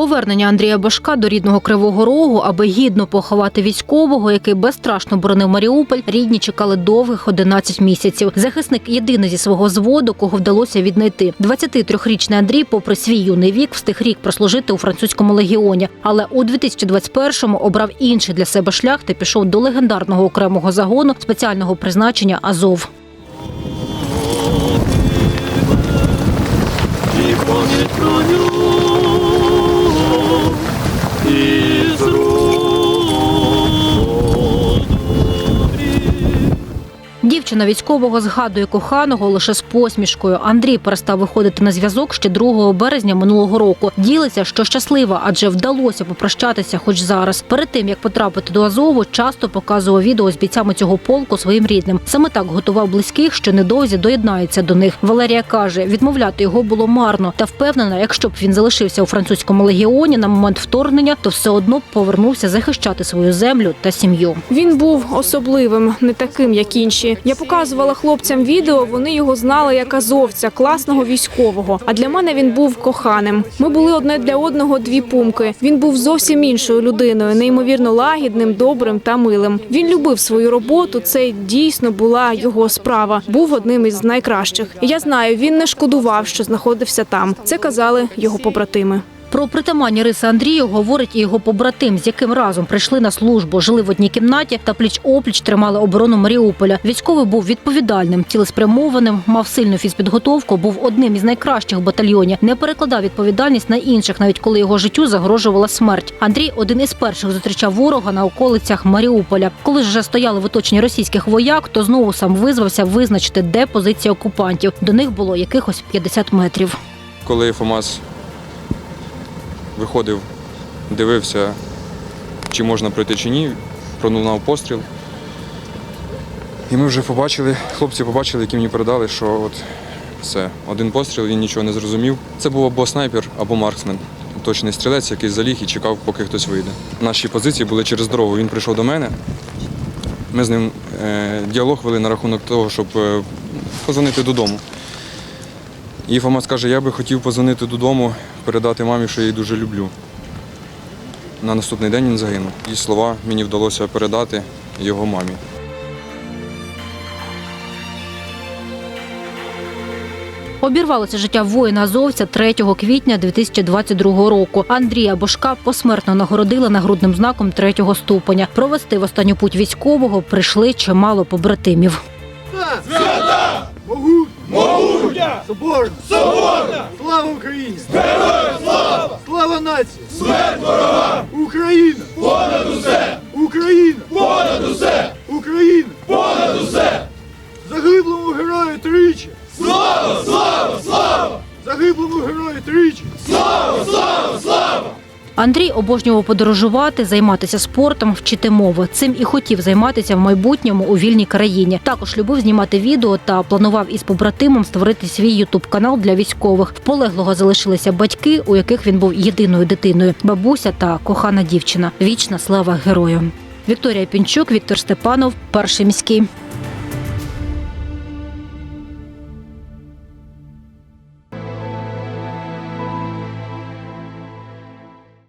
Повернення Андрія Башка до рідного Кривого Рогу, аби гідно поховати військового, який безстрашно боронив Маріуполь, рідні чекали довгих 11 місяців. Захисник єдиний зі свого зводу, кого вдалося віднайти. 23-річний Андрій, попри свій юний вік, встиг рік прослужити у французькому легіоні, але у 2021-му обрав інший для себе шлях та пішов до легендарного окремого загону спеціального призначення Азов. і Дівчина військового згадує коханого лише з посмішкою. Андрій перестав виходити на зв'язок ще 2 березня минулого року. Ділиться, що щаслива, адже вдалося попрощатися, хоч зараз. Перед тим як потрапити до Азову, часто показував відео з бійцями цього полку своїм рідним. Саме так готував близьких, що недовзі доєднається до них. Валерія каже, відмовляти його було марно та впевнена, якщо б він залишився у французькому легіоні на момент вторгнення, то все одно б повернувся захищати свою землю та сім'ю. Він був особливим, не таким, як інші. Я показувала хлопцям відео. Вони його знали як азовця, класного військового. А для мене він був коханим. Ми були одне для одного дві пумки. Він був зовсім іншою людиною, неймовірно лагідним, добрим та милим. Він любив свою роботу. Це дійсно була його справа. Був одним із найкращих. Я знаю, він не шкодував, що знаходився там. Це казали його побратими. Про притаманні риси Андрію говорить і його побратим, з яким разом прийшли на службу, жили в одній кімнаті та пліч опліч тримали оборону Маріуполя. Військовий був відповідальним, цілеспрямованим, мав сильну фізпідготовку, був одним із найкращих в батальйоні. Не перекладав відповідальність на інших, навіть коли його життю загрожувала смерть. Андрій один із перших зустрічав ворога на околицях Маріуполя. Коли ж вже стояли в оточенні російських вояк, то знову сам визвався визначити, де позиція окупантів. До них було якихось 50 метрів. коли ФОМАС виходив, дивився, чи можна пройти чи ні, пролунав постріл. І ми вже побачили, хлопці побачили, які мені передали, що от все, один постріл, він нічого не зрозумів. Це був або снайпер, або марксмен. Точний стрілець, який заліг і чекав, поки хтось вийде. Наші позиції були через дорогу. Він прийшов до мене. Ми з ним е, діалог вели на рахунок того, щоб е, позвонити додому. І Фома скаже, я би хотів позвонити додому, передати мамі, що я її дуже люблю. На наступний день він загинув. І слова мені вдалося передати його мамі. Обірвалося життя воїна азовця 3 квітня 2022 року. Андрія Бошка посмертно нагородили нагрудним знаком третього ступеня. Провести в останню путь військового прийшли чимало побратимів. Соборна! Соборна! Слава Україні! Героям слава! Слава нації! Смерть ворогам! Україна! Понад усе! Україна! Понад усе! Україна! Понад усе! Загиблому герою тричі! Слава! Слава! Слава! Загиблому герою тричі! Андрій обожнював подорожувати, займатися спортом, вчити мови. Цим і хотів займатися в майбутньому у вільній країні. Також любив знімати відео та планував із побратимом створити свій ютуб канал для військових. В полеглого залишилися батьки, у яких він був єдиною дитиною, бабуся та кохана дівчина. Вічна слава герою. Вікторія Пінчук, Віктор Степанов, перший міський.